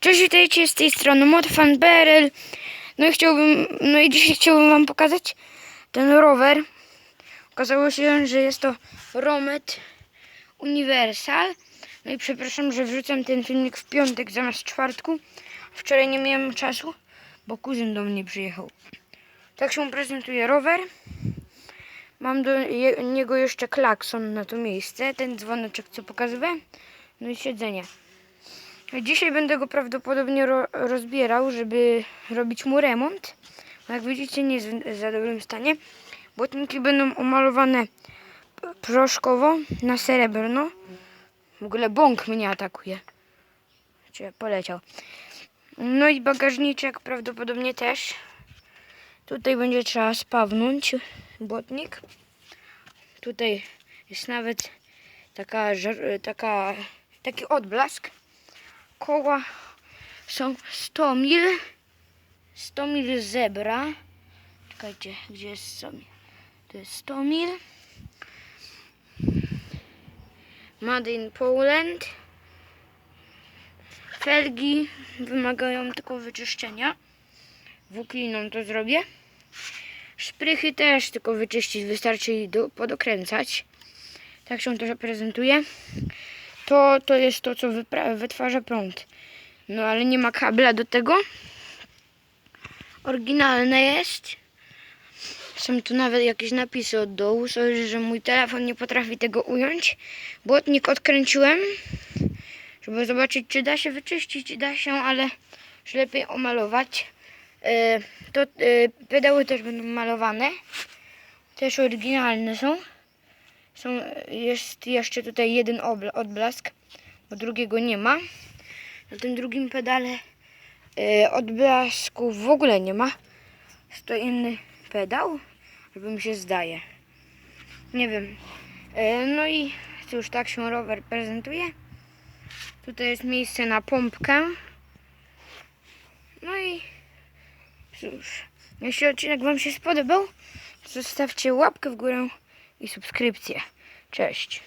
Cześć, witajcie z tej strony Modfan BRL. No i chciałbym, no i dzisiaj chciałbym wam pokazać ten rower. Okazało się, że jest to Romet Universal. No i przepraszam, że wrzucam ten filmik w piątek zamiast czwartku. Wczoraj nie miałem czasu, bo kuzyn do mnie przyjechał. Tak się prezentuje rower. Mam do niego jeszcze klakson na to miejsce, ten dzwoneczek co pokazywałem. No i siedzenie. Dzisiaj będę go prawdopodobnie ro rozbierał, żeby robić mu remont. Jak widzicie, nie jest w za dobrym stanie. Błotniki będą omalowane proszkowo na srebrno. W ogóle bąk mnie atakuje. Czy poleciał. No i bagażniczek prawdopodobnie też. Tutaj będzie trzeba spawnąć błotnik. Tutaj jest nawet taka, taka, taki odblask koła są 100 mil. 100 mil zebra. Czekajcie, gdzie jest 100 mil? To jest 100 mil. Made in Poland. Felgi wymagają tylko wyczyszczenia. Włókliną to zrobię. Szprychy też tylko wyczyścić, wystarczy i do, podokręcać. Tak się to prezentuje to, to jest to, co wytwarza prąd. No ale nie ma kabla do tego. Oryginalne jest. Są tu nawet jakieś napisy od dołu. Sorry, że mój telefon nie potrafi tego ująć. Błotnik odkręciłem, żeby zobaczyć, czy da się wyczyścić. Da się, ale już lepiej omalować. E, to e, pedały też będą malowane. Też oryginalne są. Są, jest jeszcze tutaj jeden odblask, bo drugiego nie ma. Na tym drugim pedale e, odblasku w ogóle nie ma. Jest to inny pedał, albo mi się zdaje. Nie wiem. E, no i cóż, tak się rower prezentuje. Tutaj jest miejsce na pompkę. No i cóż, jeśli odcinek Wam się spodobał, zostawcie łapkę w górę i subskrypcję. Cześć.